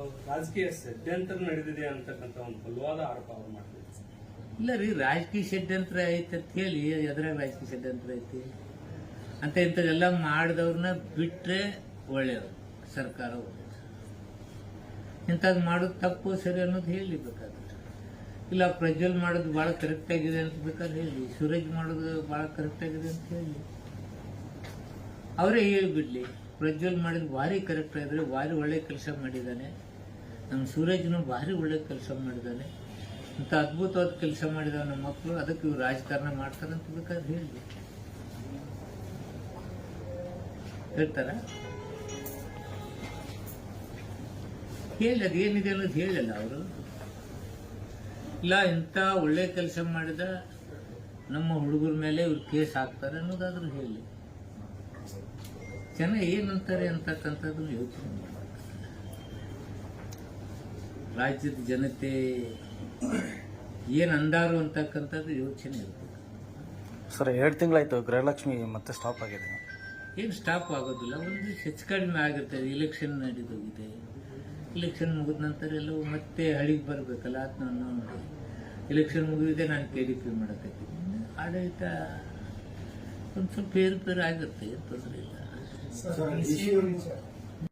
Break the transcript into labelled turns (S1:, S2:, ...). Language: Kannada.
S1: ರಾಜಕೀಯ ಷಡ್ಯಂತ್ರ ನಡೆದಿದೆ ಅಂತಕ್ಕಂಥ ಒಂದು ಬಲವಾದ ಆರೋಪ ಅವರು ಮಾಡ್ತಿದ್ದಾರೆ.
S2: ಇಲ್ಲ ರೀ, ರಾಜಕೀಯ ಷಡ್ಯಂತ್ರ ಐತೆ ಅಂತ ಹೇಳಿ, ಎದುರ ರಾಜಕೀಯ ಷಡ್ಯಂತ್ರ ಐತಿ. ಅಂತ ಇಂಥದೆಲ್ಲ ಮಾಡಿದವ್ರನ್ನ ಬಿಟ್ರೆ ಒಳ್ಳೆಯದು, ಸರ್ಕಾರ ಒಳ್ಳೆಯದು. ಇಂಥದ್ದು ಮಾಡೋದು ತಪ್ಪು, ಸರಿ ಅನ್ನೋದು ಹೇಳಿ ಬೇಕಾದ್ರೆ ಇಲ್ಲ, ಪ್ರಜ್ವಲ್ ಮಾಡೋದು ಭಾಳ ಕರೆಕ್ಟ್ ಆಗಿದೆ ಅಂತ ಬೇಕಾದ್ರೆ ಹೇಳಿ, ಸೂರಜ್ ಮಾಡೋದು ಭಾಳ ಕರೆಕ್ಟ್ ಆಗಿದೆ ಅಂತ ಹೇಳಿ. ಅವರೇ ಹೇಳಿಬಿಡ್ಲಿ. ಪ್ರಜ್ವಲ್ ಮಾಡಿದ ಭಾರಿ ಕರೆಕ್ಟ್ ಆಗಿದ್ರೆ ಭಾರಿ ಒಳ್ಳೆ ಕೆಲಸ ಮಾಡಿದ್ದಾನೆ ನಮ್ಮ ಸೂರಜ್ನು ಭಾರಿ ಒಳ್ಳೆ ಕೆಲಸ ಮಾಡಿದ್ದಾನೆ ಇಂಥ ಅದ್ಭುತವಾದ ಕೆಲಸ ಮಾಡಿದವ ನಮ್ಮ ಮಕ್ಕಳು ಅದಕ್ಕೆ ಇವ್ರು ರಾಜಕಾರಣ ಮಾಡ್ತಾರೆ ಅಂತ ಬೇಕಾದ್ರೆ ಹೇಳಿ ಹೇಳ್ತಾರ? ಹೇಳಿ ಅದೇನಿದೆ ಅನ್ನೋದು ಹೇಳಲ್ಲ ಅವರು. ಇಲ್ಲ, ಇಂಥ ಒಳ್ಳೆ ಕೆಲಸ ಮಾಡಿದ ನಮ್ಮ ಹುಡುಗರ ಮೇಲೆ ಇವ್ರು ಕೇಸ್ ಹಾಕ್ತಾರೆ ಅನ್ನೋದಾದ್ರೂ ಹೇಳಿ. ಜನ ಏನಂತಾರೆ ಅಂತಕ್ಕಂಥದ್ದು ಯೋಚನೆ ಮಾಡ್ಬೇಕು. ರಾಜ್ಯದ ಜನತೆ ಏನು ಅಂದಾರು ಅಂತಕ್ಕಂಥದ್ದು ಯೋಚನೆ ಇರುತ್ತೆ.
S3: ಸರ್ ಎರಡು ತಿಂಗಳಾಯ್ತು ಗೃಹಲಕ್ಷ್ಮಿ ಮತ್ತೆ ಸ್ಟಾಪ್ ಆಗಿದೆ.
S2: ಏನು ಸ್ಟಾಪ್ ಆಗೋದಿಲ್ಲ ಒಂದು ಹೆಚ್ಚು ಕಡಿಮೆ ಆಗಿರ್ತದೆ ಇಲೆಕ್ಷನ್ ನಡೆದೋಗಿದೆ. ಇಲೆಕ್ಷನ್ ಮುಗಿದ ನಂತರ ಎಲ್ಲವೂ ಮತ್ತೆ ಹಳಿಗೆ ಬರಬೇಕಲ್ಲ ಆತನ ನಾನು ನೋಡಿ. ಇಲೆಕ್ಷನ್ ಮುಗಿದಿದೆ ನಾನು ಕೆ ಡಿ ಪಿ ಮಾಡಕತ್ತೀನಿ. ಆಡಳಿತ ಒಂದು ಸ್ವಲ್ಪ ಏರುಪೇರು ಆಗಿರುತ್ತೆ ಏನು ತೊಂದರೆ ಇಲ್ಲ. Софинансируйте.